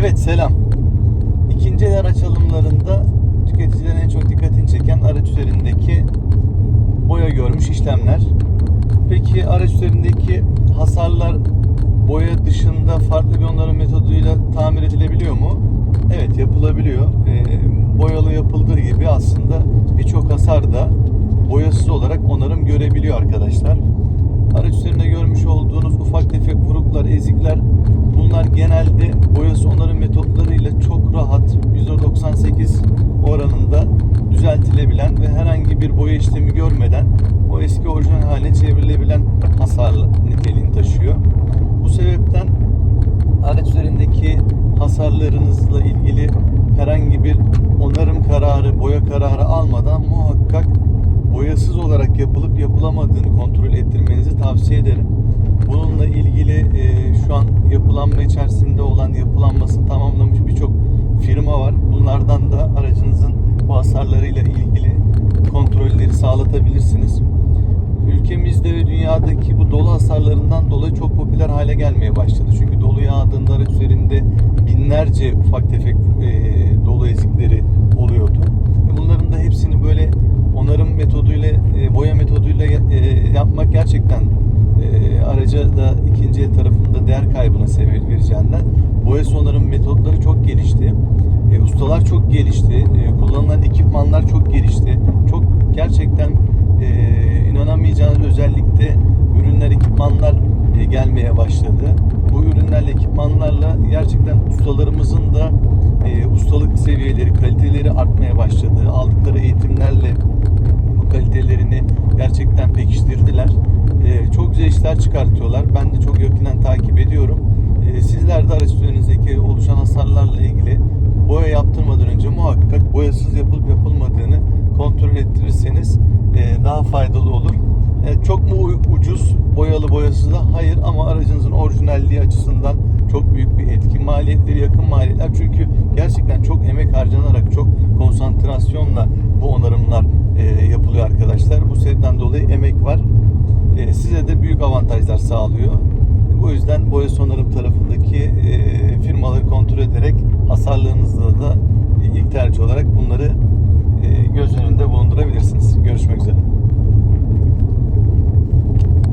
Evet selam. İkinci el araç alımlarında tüketicilerin en çok dikkatini çeken araç üzerindeki boya görmüş işlemler. Peki araç üzerindeki hasarlar boya dışında farklı bir onarım metoduyla tamir edilebiliyor mu? Evet yapılabiliyor. Ee, boyalı yapıldığı gibi aslında birçok hasar da boyasız olarak onarım görebiliyor arkadaşlar. Araç üzerinde görmüş olduğunuz ufak tefek vuruklar, ezikler bunlar genelde boyası onarım metotlarıyla çok rahat %98 oranında düzeltilebilen ve herhangi bir boya işlemi görmeden o eski orijinal haline çevrilebilen hasar niteliğini taşıyor. Bu sebepten araç üzerindeki hasarlarınızla ilgili herhangi bir onarım kararı, boya kararı almadan muhakkak boyasız olarak yapılıp yapılamadığını kontrol ettirmenizi tavsiye ederim. Bununla ilgili e, şu an yapılanma içerisinde olan yapılanmasını tamamlamış birçok firma var. Bunlardan da aracınızın bu hasarlarıyla ilgili kontrolleri sağlatabilirsiniz. Ülkemizde ve dünyadaki bu dolu hasarlarından dolayı çok popüler hale gelmeye başladı. Çünkü dolu yağdığında araç üzerinde binlerce ufak tefek e, dolu ezikleri oluyordu. E, Bunların da hepsini böyle onarım metoduyla, e, boya metoduyla e, yapmak gerçekten e, araca da ikinci el tarafında değer kaybına sebep vereceğinden boya onarım metotları çok gelişti. E, ustalar çok gelişti. E, kullanılan ekipmanlar çok gelişti. Çok gerçekten e, inanamayacağınız özellikle ürünler, ekipmanlar e, gelmeye başladı. Bu ürünlerle, ekipmanlarla gerçekten ustalarımızın da e, ustalık seviyeleri, kaliteleri artmaya başladı. Aldıkları eğitimlerle bu kalitelerini gerçekten pekiştirdiler. E, çok güzel işler çıkartıyorlar. Ben de çok yakından takip ediyorum. E, sizler de araç üzerinizdeki oluşan hasarlarla ilgili boya yaptırmadan önce muhakkak boyasız yapılıp yapılmadığını kontrol ettirirseniz e, daha faydalı olur. E, çok mu ucuz boyalı boyasız da? Hayır ama aracınızın orijinalliği açısından çok büyük bir etki. Maliyetleri yakın maliyetler çünkü gerçekten çok emek harcanarak çok konsantrasyonla bu onarımlar e, yapılıyor arkadaşlar. Bu sebepten dolayı emek var. E, size de büyük avantajlar sağlıyor. Bu yüzden boya onarım tarafındaki e, firmaları kontrol